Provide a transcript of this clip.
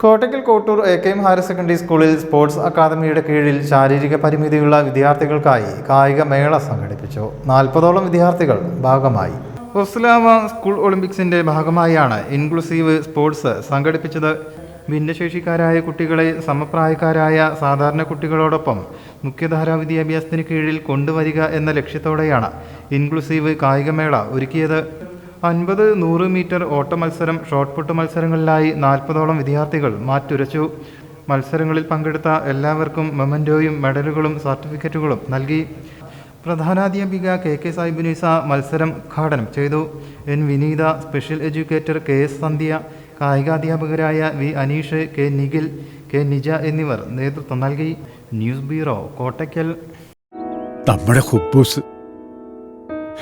Kottakkal Kottur A K M higher secondary സ്കൂളിൽ sports അക്കാദമിയുടെ കീഴിൽ ശാരീരിക പരിമിതിയുള്ള വിദ്യാർത്ഥികൾക്കായി കായിക മേള സംഘടിപ്പിച്ചു. നാൽപ്പതോളം വിദ്യാർത്ഥികൾ ഭാഗമായി. ഒസ്ലാമ സ്കൂൾ ഒളിമ്പിക്സിന്റെ ഭാഗമായാണ് ഇൻക്ലൂസീവ് സ്പോർട്സ് സംഘടിപ്പിച്ചത്. ഭിന്നശേഷിക്കാരായ കുട്ടികളെ സമപ്രായക്കാരായ സാധാരണ കുട്ടികളോടൊപ്പം മുഖ്യധാരാ വിദ്യാഭ്യാസത്തിന് കീഴിൽ കൊണ്ടുവരിക എന്ന ലക്ഷ്യത്തോടെയാണ് ഇൻക്ലൂസീവ് കായികമേള ഒരുക്കിയത്. അൻപത് നൂറ് മീറ്റർ ഓട്ട മത്സരം ഷോട്ട് പുട്ട് മത്സരങ്ങളിലായി നാൽപ്പതോളം വിദ്യാർത്ഥികൾ മാറ്റുരച്ചു. മത്സരങ്ങളിൽ പങ്കെടുത്ത എല്ലാവർക്കും മെമന്റോയും മെഡലുകളും സർട്ടിഫിക്കറ്റുകളും നൽകി. പ്രധാനാധ്യാപിക കെ കെ സാഹിബുനിസ മത്സരം ഉദ്ഘാടനം ചെയ്തു. N Vineetha special educator K S Sandhya കായികാധ്യാപകരായ V Aneesh K Nikhil K Nija എന്നിവർ നേതൃത്വം നൽകി. News bureau Kottakkal. നമ്മുടെ കുബൂസ്